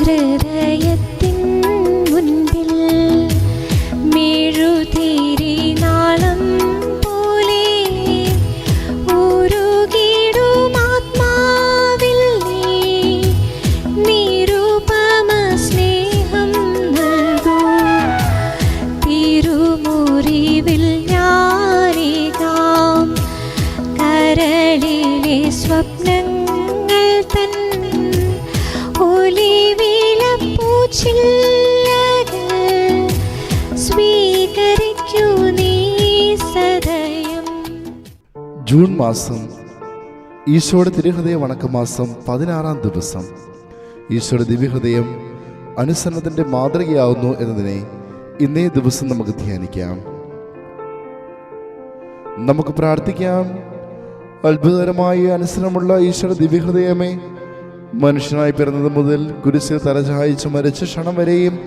ഹൃദയത്തിൻ ജൂൺ മാസം ഈശോയുടെ തിരുഹൃദയ വണക്കമാസം പതിനാറാം ദിവസം. ഈശോയുടെ ദിവ്യഹൃദയം അനുസരണത്തിന്റെ മാതൃകയാവുന്നു എന്നതിനെ ഇന്നേ ദിവസം നമുക്ക് ധ്യാനിക്കാം. നമുക്ക് പ്രാർത്ഥിക്കാം. അത്ഭുതകരമായ അനുസരണമുള്ള ഈശ്വര ദിവ്യഹൃദയമേ മനുഷ്യനായി പിറന്നത് മുതൽ കുരിശിൽ തലചായിച്ച് മരിച്ച ക്ഷണം വരെയും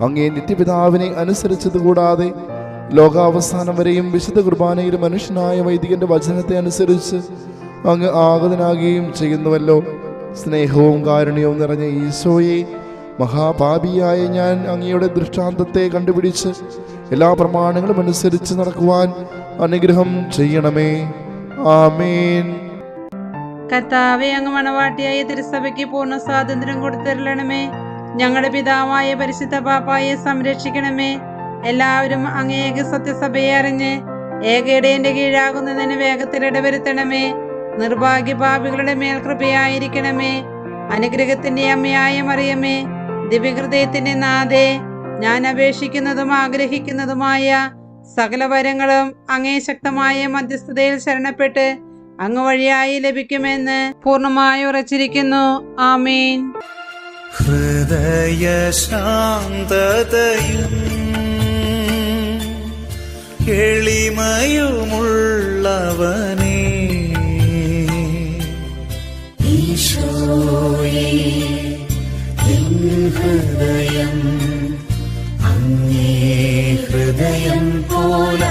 അങ്ങേ നിത്യപിതാവിനെ അനുസരിച്ചത് കൂടാതെ ലോകാവസാനം വരെയും വിശുദ്ധ കുർബാനയിൽ മനുഷ്യനായ വൈദികന്റെ വചനത്തെ അനുസരിച്ച് അങ്ങ് ആഗതനാകുകയും ചെയ്യുന്നുവല്ലോ. സ്നേഹവും കാരുണ്യവും നിറഞ്ഞ ഈശോയെ മഹാപാപിയായ ഞാൻ അങ്ങയുടെ ദൃഷ്ടാന്തത്തെ കണ്ടുപിടിച്ച് എല്ലാ പ്രമാണങ്ങളും അനുസരിച്ച് നടക്കുവാൻ അനുഗ്രഹം ചെയ്യണമേ. ആമേൻ. കർത്താവെ അങ്ങ് മണവാട്ടിയായ തിരുസഭയ്ക്ക് പൂർണ സ്വാതന്ത്ര്യം കൊടുത്തരണമേ ഞങ്ങളുടെ പിതാവായ പരിശുദ്ധ പാപ്പായെ സംരക്ഷിക്കണമേ. എല്ലാവരും അങ്ങേക്ക് സത്യസഭയെ അറിഞ്ഞ് ഏകയിടേന്റെ കീഴാകുന്നതിന് വേഗത്തിൽ ഇടവരുത്തണമേ. നിർഭാഗ്യ പാപികളുടെ മേൽ കൃപയായിരിക്കണമേ. അനുഗ്രഹത്തിന്റെ അമ്മയായ മറിയമേ ദിവ്യഹൃദയത്തിന്റെ നാഥേ ഞാൻ അപേക്ഷിക്കുന്നതും ആഗ്രഹിക്കുന്നതുമായ സകല വരങ്ങളും അങ്ങേ ശക്തമായ മധ്യസ്ഥതയിൽ ശരണപ്പെട്ട് അങ്ങ് വഴിയായി ലഭിക്കുമെന്ന് പൂർണമായി ഉറച്ചിരിക്കുന്നു. ആമീൻ. ഹൃദയശാന്തതയും എളിമയുമുള്ളവനേ ഈശോയേ ഹൃദയം അങ്ങേ ഹൃദയം പോലാക്കേണമേ.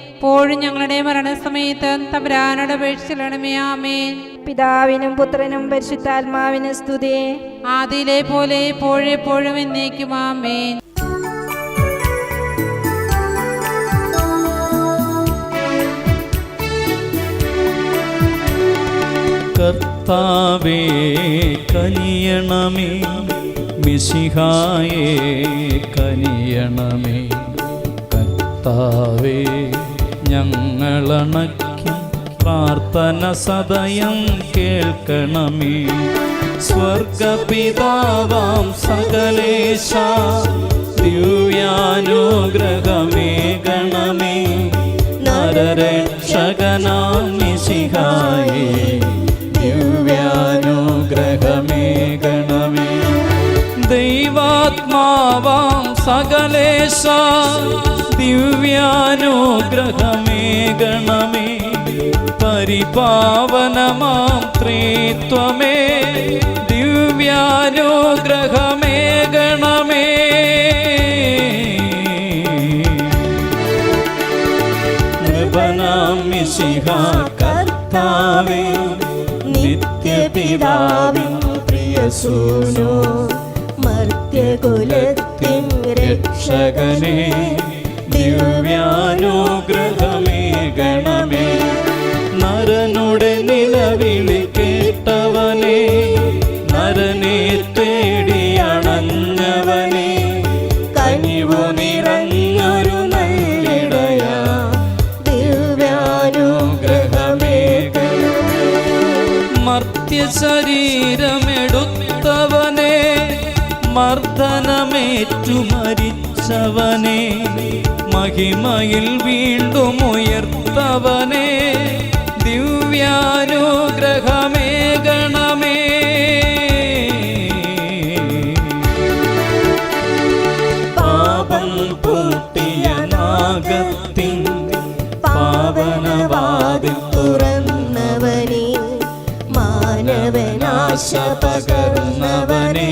ഇപ്പോഴും ഞങ്ങളുടെ മരണസമയത്ത് തമ്പുരാനോട് അപേക്ഷിച്ചിടണമേ ആമേൻ. പിതാവിനും പുത്രനും പരിശുദ്ധാത്മാവിനും സ്തുതി. ആദിയിലെ പോലെ എപ്പോഴെപ്പോഴും എന്നേക്കും ആമേൻ. കർത്താവേ കനിയണമേ. മിശിഹായേ കനിയണമേ. കർത്താവേ ഞങ്ങളണയ്ക്കും പ്രാർത്ഥന സദയം കേൾക്കണമേ. സ്വർഗപിതാവാം സകലേശ ദിവ്യാനുഗ്രഹമേ ഗണമേ. നരരക്ഷകനാം മിശിഹായേ ദിവ്യാനുഗ്രഹമേ ഗണമേ ദൈവാത്മാവാം സകലേശ ദിവ്യാനുഗ്രഹമേ ഗണമേ പരിപാവനമാം ത്രീത്വമേ ദിവ്യാനുഗ്രഹമേ ഗണമേ കർത്താവേ നിത്യപിതാവിൻ പ്രിയസൂനോ രക്ഷകനെ ദിവ്യാനുഗ്രഹമേ ഗണമേ. നരനുടെ നിലവിളി കേട്ടവനെ നരനെ തേടിയണഞ്ഞവനെ കനിവു നിറഞ്ഞൊരു നല്ലിടയ ദിവ്യാനുഗ്രഹമേ മർത്യ ശരീരമെടുത്തവനെ മർദ്ദനമേറ്റു മരിച്ചവനെ മഹിമയിൽ വീണ്ടും ഉയർത്തവനെ ദിവ്യാനുഗ്രഹമേ ഗണമേ. പാപം പൂട്ടിയ നാഗത്തിൻ പാവനവാതിൽ തുറന്നവനെ മാനവനാശ പകർന്നവനെ.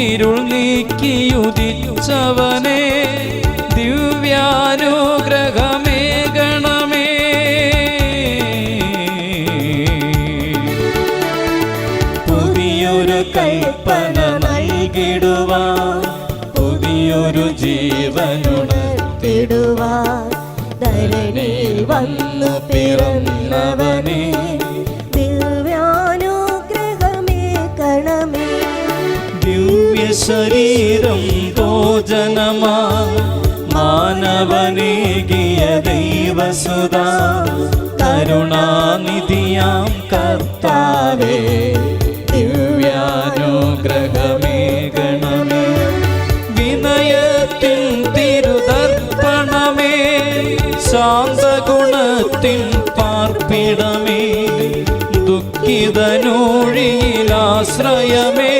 കൂരിരുൾ നീക്കിയുദിച്ചവനെ ദിവ്യാനുഗ്രഹമേ ഗണമേ. പുതിയൊരു കൽപ്പന നൽകിടുവാൻ പുതിയൊരു ജീവനുണർത്തിടുവാൻ ധരണിയിൽ വന്നു പിറന്നവനെ. ശരീരം ഭോജനമാ. മാനവനേകിയ ദൈവസുത. കരുണാനിധിയാം കർത്താവേ. ദിവ്യാനുഗ്രഹമേ പാർപ്പിടമേ. ദുഃഖിതനൂഴിയിലാശ്രയമേ.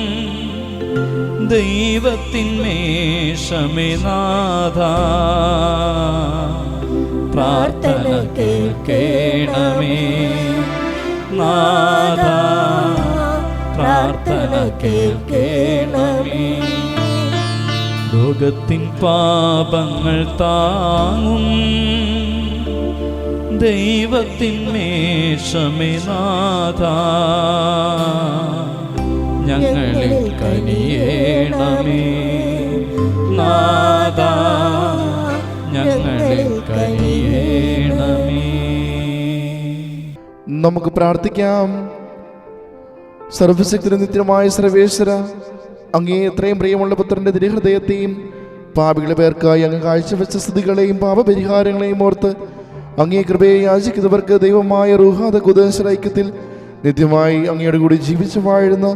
ദൈവത്തിൻ മേഷമേ നാഥ പ്രാർത്ഥന കേൾക്കേണമേ. നാഥ പ്രാർത്ഥന കേൾക്കേണമേ. ലോകത്തിൻ പാപങ്ങൾ താങ്ങും ദൈവത്തിൻ മേഷമേ നാഥ നമുക്ക് പ്രാർത്ഥിക്കാം. സർവശക്തിന് നിത്യമായ സർവേശ്വര അങ്ങേ എത്രയും പ്രിയമുള്ള പുത്രന്റെ ദിനഹൃദയത്തെയും പാപികളെ പേർക്കായി അങ്ങ് കാഴ്ചവെച്ച സ്ഥിതികളെയും പാപപരിഹാരങ്ങളെയും ഓർത്ത് അങ്ങേ കൃപയെ യാചിക്കുന്നവർക്ക് ദൈവമായ റുഹാദ കുദേശ നിത്യമായി അങ്ങയുടെ കൂടി ജീവിച്ചു വാഴുന്ന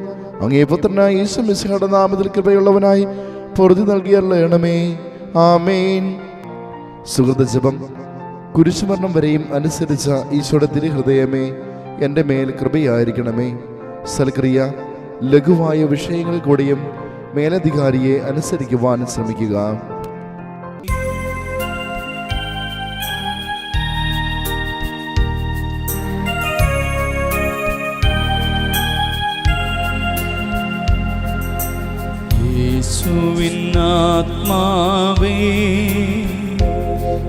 അങ്ങേ പുത്രനായ യേശു മിശിഹയുടെ നാമത്തിൽ കൃപയുള്ളവനായി പൊറുതി നൽകിയല്ലണമേ ആമേൻ. സുഹൃത ജപം. കുരിശുമരണം വരെയും അനുസരിച്ച ഈശോയുടെ തിരുഹൃദയമേ എന്റെ മേൽ കൃപയായിരിക്കണമേ. സൽക്രിയ ലഘുവായ വിഷയങ്ങൾ കൂടിയും മേലധികാരിയെ അനുസരിക്കുവാൻ ശ്രമിക്കുക. യേശുവിനാത്മാവേ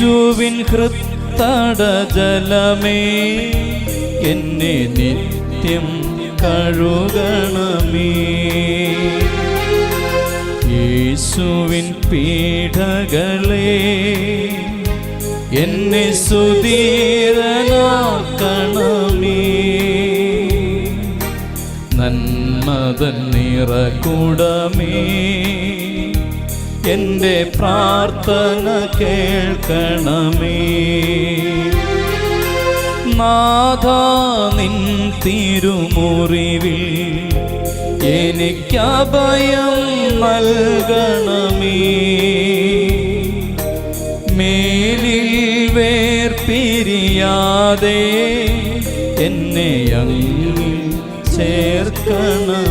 യേശുവിൻ ഹൃത്തട ജലമേ എന്നെ നിത്യം കഴുകണമേ. യേശുവിൻ പീഠകളെ എന്നെ സുധീരനാക്കണമേ. നന്മതൻ നിറകുടമേ എന്റെ പ്രാർത്ഥന കേൾക്കണമേ. നാഥ നിൻ തിരുമുറിവിൽ എനിക്കഭയം നൽകണമേ. മേലിൽ വേർപിരിയാതെ എന്നെ അങ്ങിൽ ചേർക്കണമേ.